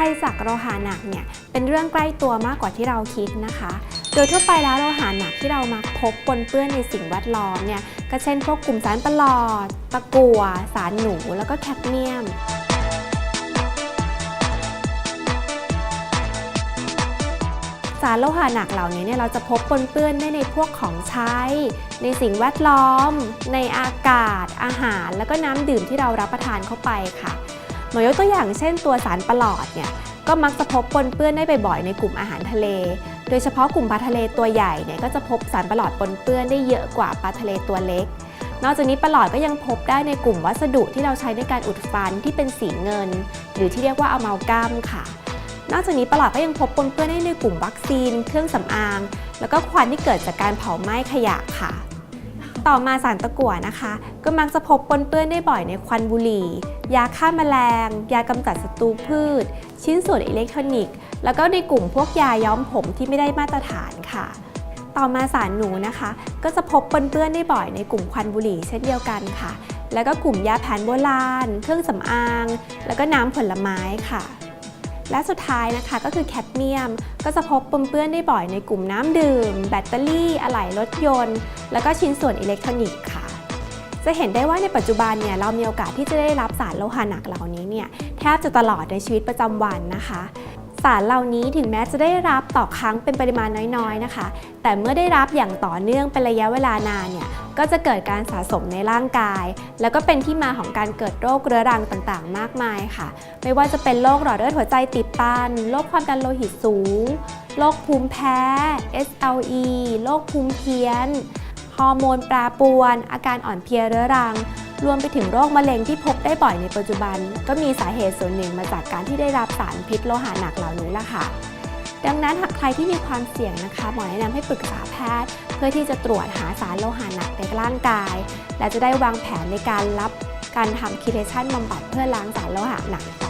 ภัยจากโลหะหนักเนี่ยเป็นเรื่องใกล้ตัวมากกว่าที่เราคิดนะคะ โดยทั่วไปแล้วโลหะหนักที่เรามักพบปนเปื้อนในสิ่งแวดล้อมเนี่ยก็เช่นพวกกลุ่มสารประหลอด ตะกั่ว สารหนู แล้วก็แคดเมียมสารโลหะหนักเหล่านี้เนี่ยเราจะพบปนเปื้อนได้ในพวกของใช้ ในสิ่งแวดล้อม ในอากาศ อาหาร แล้วก็น้ำดื่มที่เรารับประทานเข้าไปค่ะ หมอยกตัวอย่างเช่นตัวสารประหลอดเนี่ยก็มักจะพบปนเปื้อนได้บ่อยๆในกลุ่มอาหารทะเล โดยเฉพาะกลุ่มปลาทะเลตัวใหญ่เนี่ยก็จะพบสารประหลอดปนเปื้อนได้เยอะกว่าปลาทะเลตัวเล็ก นอกจากนี้ประหลอดก็ยังพบได้ในกลุ่มวัสดุที่เราใช้ในการอุดฟันที่เป็นสีเงิน หรือที่เรียกว่าอะมาลกัมค่ะ นอกจากนี้ประหลอดก็ยังพบปนเปื้อนได้ในกลุ่มวัคซีน เครื่องสำอาง แล้วก็ควันที่เกิดจากการเผาไหม้ขยะค่ะ ต่อมาสารตะกั่วนะคะ ก็มักจะพบปนเปื้อนได้บ่อยในควันบุหรี่ ยาฆ่าแมลง ยากำจัดศัตรูพืช ชิ้นส่วนอิเล็กทรอนิกส์ แล้วก็ในกลุ่มพวกยาย้อมผมที่ไม่ได้มาตรฐานค่ะ ต่อมาสารหนูนะคะ ก็จะพบปนเปื้อนได้บ่อยในกลุ่มควันบุหรี่เช่นเดียวกันค่ะ แล้วก็กลุ่มยาแผนโบราณ เครื่องสำอาง แล้วก็น้ำผลไม้ค่ะ และสุดท้ายนะคะก็คือแคดเมียม ก็จะพบปนเปื้อนได้บ่อยในกลุ่มน้ำดื่ม แบตเตอรี่อะไหล่รถยนต์ แล้วก็ชิ้นส่วนอิเล็กทรอนิกส์ค่ะ จะเห็นได้ว่าในปัจจุบันเนี่ยเรามีโอกาสที่จะได้รับสารโลหะหนักเหล่านี้เนี่ยแทบจะตลอดในชีวิตประจำวันนะคะ สารเหล่านี้ถึงแม้จะได้รับต่อครั้งเป็นปริมาณน้อยๆนะคะ แต่เมื่อได้รับอย่างต่อเนื่องเป็นระยะเวลานานเนี่ย ก็จะเกิดการสะสมในร่างกาย แล้วก็เป็นที่มาของการเกิดโรคเรื้อรังต่างๆ มากมายค่ะ ไม่ว่าจะเป็นโรคหลอดเลือดหัวใจติดตันโรคความดันโลหิตสูงโรคภูมิแพ้ SLE โรคภูมิเพี้ยน ฮอร์โมนแปรปรวน อาการอ่อนเพลียเรื้อรัง รวมไปถึงโรคมะเร็งที่พบได้บ่อยในปัจจุบัน ก็มีสาเหตุส่วนหนึ่งมาจากการที่ได้รับสารพิษโลหะหนักเหล่านี้ล่ะค่ะ ดังนั้นหากใครที่มีความเสี่ยงนะคะ หมอแนะนำให้ปรึกษาแพทย์ เพื่อที่จะตรวจหาสารโลหะหนักในร่างกาย และจะได้วางแผนในการรับการทำคีเทชันบำบัดเพื่อล้างสารโลหะหนักต่อไ